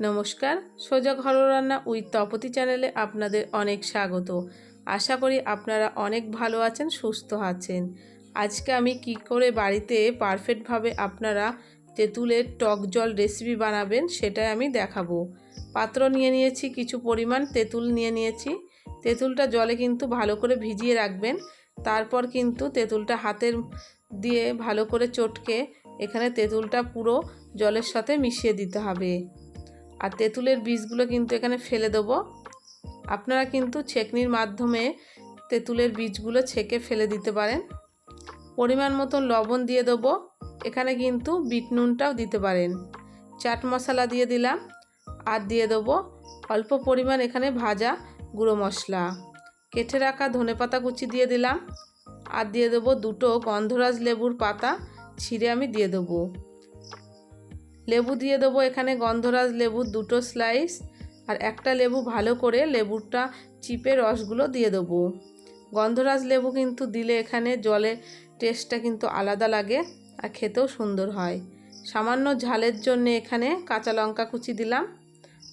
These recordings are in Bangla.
নমস্কার, সোজা ঘরোয়া রান্না উইথ তপতি চ্যানেলে আপনাদের অনেক স্বাগত। আশা করি আপনারা অনেক ভালো আছেন, সুস্থ আছেন। আজকে আমি কি করে বাড়িতে পারফেক্টভাবে আপনারা তেঁতুলের টক জল রেসিপি বানাবেন সেটাই আমি দেখাবো। পাত্র নিয়ে নিয়েছি, কিছু পরিমাণ তেঁতুল নিয়ে নিয়েছি। তেঁতুলটা জলে কিন্তু ভালো করে ভিজিয়ে রাখবেন। তারপর কিন্তু তেঁতুলটা হাতের দিয়ে ভালো করে চটকে এখানে তেঁতুলটা পুরো জলের সাথে মিশিয়ে দিতে হবে। আর তেঁতুলের বীজগুলো কিন্তু এখানে ফেলে দেবো। আপনারা কিন্তু ছেকনির মাধ্যমে তেঁতুলের বীজগুলো ছেঁকে ফেলে দিতে পারেন। পরিমাণ মতো লবণ দিয়ে দেবো। এখানে কিন্তু বিট নুনটাও দিতে পারেন। চাট মশলা দিয়ে দিলাম। আর দিয়ে দেবো অল্প পরিমাণ এখানে ভাজা গুঁড়ো মশলা। কেটে রাখা ধনেপাতা কুচি দিয়ে দিলাম। আর দিয়ে দেবো দুটো গন্ধরাজ লেবুর পাতা। ছিঁড়ে আমি দিয়ে দেবো। লেবু দিয়ে দেবো এখানে গন্ধরাজ লেবুর দুটো স্লাইস আর একটা লেবু ভালো করে লেবুটা চিপে রসগুলো দিয়ে দেবো। গন্ধরাজ লেবু কিন্তু দিলে এখানে জলে টেস্টটা কিন্তু আলাদা লাগে আর খেতেও সুন্দর হয়। সামান্য ঝালের জন্য এখানে কাঁচা লঙ্কা কুচি দিলাম।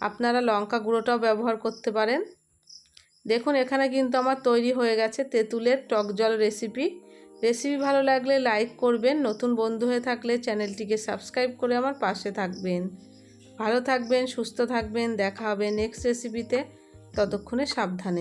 আপনারা লঙ্কা গুঁড়োটাও ব্যবহার করতে পারেন। দেখুন এখানে কিন্তু আমার তৈরি হয়ে গেছে তেঁতুলের টক জল রেসিপি রেসিপি ভালো লাগলে লাইক করবেন, নতুন বন্ধু হয়ে থাকলে চ্যানেলটিকে সাবস্ক্রাইব করে আমার পাশে থাকবেন। ভালো থাকবেন, সুস্থ থাকবেন, দেখা হবে নেক্সট রেসিপিতে ততক্ষণে সাবধানে।